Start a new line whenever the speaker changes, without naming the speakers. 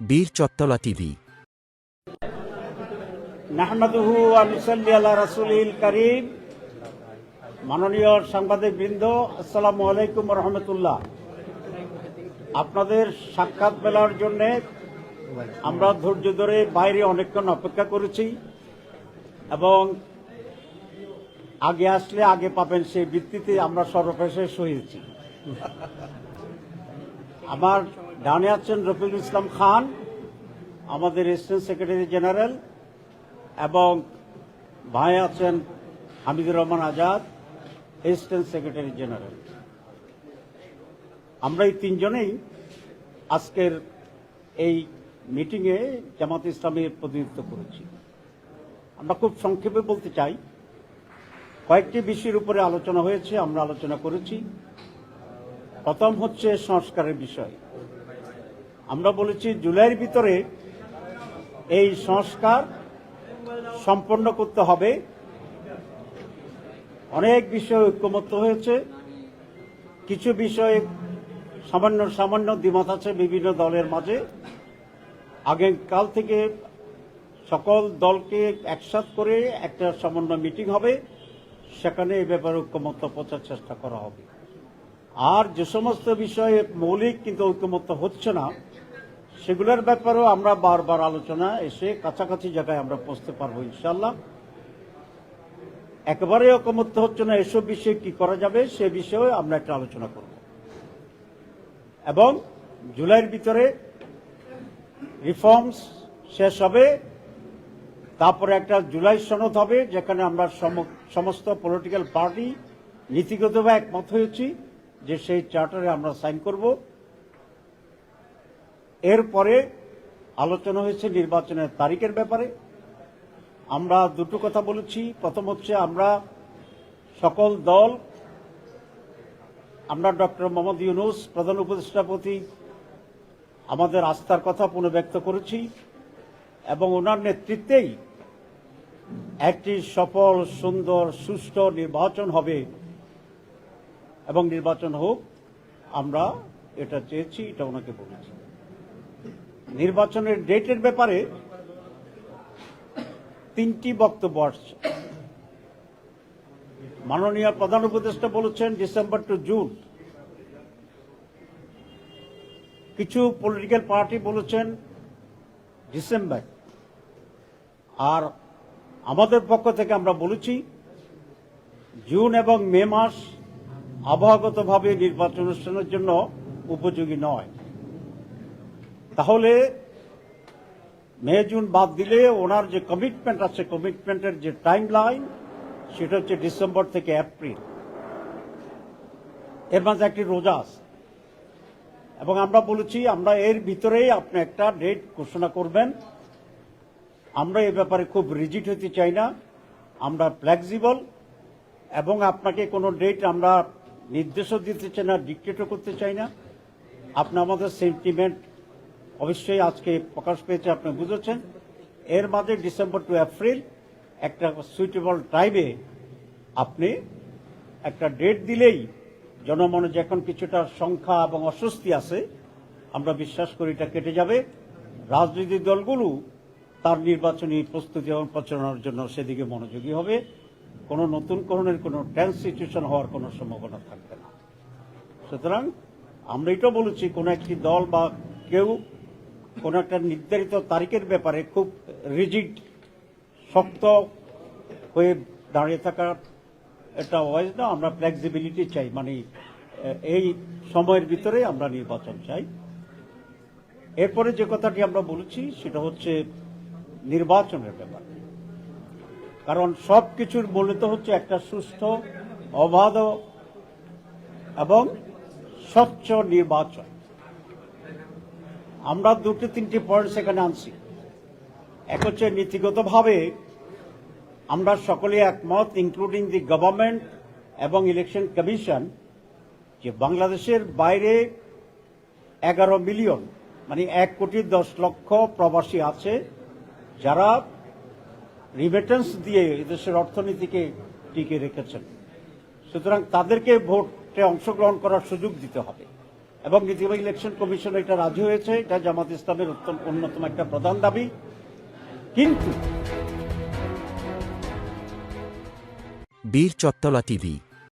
বীর চত্তলা টিভি।
নাহমাদুহু আনুসাল্লি আল্লাহ রাসুলিল করিম। মাননীয় সাংবাদিক বৃন্দ আসসালামু আলাইকুম রহমতুল্লাহ। আপনাদের সাক্ষাৎ মেলার জন্য আমরা ধৈর্য ধরে বাইরে অনেকক্ষণ অপেক্ষা করেছি এবং আগে আসলে আগে পাবেন সেই ভিত্তিতে আমরা সর্বশেষ হয়েছি। আমার ডানে আছেন রফিকুল ইসলাম খান, আমাদের এসিস্ট্যান্ট সেক্রেটারি জেনারেল এবং ভাই আছেন Hamidur Rahman Azad assistant secretary general আমরা এই তিনজনেই আজকের এই মিটিংয়ে জামাত ইসলামের প্রতিনিধিত্ব করেছি। আমরা খুব সংক্ষেপে বলতে চাই, কয়েকটি বিষয়ের উপরে আলোচনা হয়েছে, আমরা আলোচনা করেছি। প্রথম হচ্ছে সংস্কারের বিষয়। আমরা বলেছি জুলাইয়ের ভিতরে এই সংস্কার সম্পন্ন করতে হবে। অনেক বিষয়ে ঐক্যমত্য হয়েছে। কিছু বিষয়ে সামান্য সামান্য দ্বিমত আছে বিভিন্ন দলের মাঝে। আগামীকাল থেকে সকল দলকে একসাথ করে একটা সমন্বয় মিটিং হবে। সেখানে এই ব্যাপারে ঐক্যমত্য পৌঁছার চেষ্টা করা হবে। আর যে সমস্ত বিষয়ে মৌলিক কিন্তু ঐক্যমত্য হচ্ছে না, সেগুলোর ব্যাপারেও আমরা বারবার আলোচনা এসে কাছাকাছি জায়গায় আমরা পৌঁছতে পারব ইনশাল্লাহ একেবারে ঐকমত্য হচ্ছে না এসব বিষয়ে কি করা যাবে সে বিষয়ে আমরা একটা আলোচনা করব। এবং জুলাইয়ের ভিতরে রিফর্মস শেষ হবে, তারপরে একটা জুলাই সনদ হবে, যেখানে আমরা সম- সমস্ত পলিটিক্যাল পার্টি নীতিগতভাবে একমত হয়েছি। যে সেই চার্টারে আমরা সাইন করব। এরপরে আলোচনা হয়েছে নির্বাচনের তারিখের ব্যাপারে। আমরা দুটো কথা বলেছি। প্রথম হচ্ছে আমরা সকল দল, আমরা ডক্টর মোহাম্মদ ইউনুস, প্রধান উপদেষ্টাপতি আমাদের আস্থার কথা পুনর্ব্যক্ত করেছি এবং ওনার নেতৃত্বেই একটি সফল, সুন্দর, সুষ্ঠু নির্বাচন হবে। এবং নির্বাচন হোক, আমরা এটা চেয়েছি, এটা ওনাকে বলেছি। নির্বাচনের ডেটের ব্যাপারে তিনটি বক্তব্য আসছে। মাননীয় প্রধান উপদেষ্টা বলেছেন, ডিসেম্বর টু জুন। কিছু পলিটিক্যাল পার্টি বলেছেন, ডিসেম্বর। আর আমাদের পক্ষ থেকে আমরা বলেছি, জুন এবং মে মাস আবহাওয়াগতভাবে নির্বাচন অনুষ্ঠানের জন্য উপযোগী নয়। তাহলে মে, জুন বাদ দিলে ওনার যে কমিটমেন্ট আছে কমিটমেন্টের যে টাইম লাইন সেটা হচ্ছে ডিসেম্বর থেকে এপ্রিল। এর মাঝে একটি রোজা আছে। এবং আমরা বলেছি, আমরা এর ভিতরেই আপনি একটা ডেট ঘোষণা করবেন। আমরা এ ব্যাপারে খুব রিজিট হতে চাই না। আমরা ফ্লেক্সিবল এবং আপনাকে কোনো ডেট আমরা নির্দেশও দিতে চাই না ডিকটেটও করতে চাই না। আপনি আমাদের সেন্টিমেন্ট অবশ্যই আজকে প্রকাশ পেয়েছে, আপনি বুঝেছেন। এর মাঝে ডিসেম্বর টু এপ্রিল একটা সুইটেবল টাইমে আপনি একটা ডেট দিলেই জনমনে যে এখন কিছুটা সংখ্যা এবং অস্বস্তি আছে, আমরা বিশ্বাস করি এটা কেটে যাবে। রাজনৈতিক দলগুলো তার নির্বাচনী প্রস্তুতি এবং প্রচারণার জন্য সেদিকে মনোযোগী হবে। কোনো নতুন করণের কোনো সিচুয়েশন হওয়ার কোনো সম্ভাবনা থাকবে না। সুতরাং আমরা এটা বলেছি, কোনো একটি দল বা কেউ কোনো একটা নির্ধারিত তারিখের ব্যাপারে খুব রিজিড শক্ত হয়ে দাঁড়িয়ে থাকার এটা ওয়াইজ না, আমরা ফ্লেক্সিবিলিটি চাই। মানে এই সময়ের ভিতরে আমরা নির্বাচন চাই। এরপরে যে কথাটি আমরা বলেছি, সেটা হচ্ছে নির্বাচনের ব্যাপার। কারণ সব কিছুর মূলত হচ্ছে একটা সুস্থ অবাধ এবং স্বচ্ছ নির্বাচন। আমরা দুটো, তিনটি পয়েন্ট সেখানে আনছি। এক হচ্ছে নীতিগতভাবে আমরা সকলে একমত ইনক্লুডিং দি গভর্নমেন্ট এবং ইলেকশন কমিশন যে বাংলাদেশের বাইরে এগারো মিলিয়ন মানে এক কোটি দশ লক্ষ প্রবাসী আছে, যারা রিমিটেন্স দিয়ে দেশের অর্থনীতিকে টিকে রেখেছেন। সুতরাং তাদেরকে ভোটে অংশগ্রহণ করার সুযোগ দিতে হবে। এবং ইতিমধ্যে ইলেকশন কমিশন এটা রাজি হয়েছে, এটা জামাত ইসলামের অন্যতম একটা প্রধান দাবি। কিন্তু
বীর চত্তলা টিভি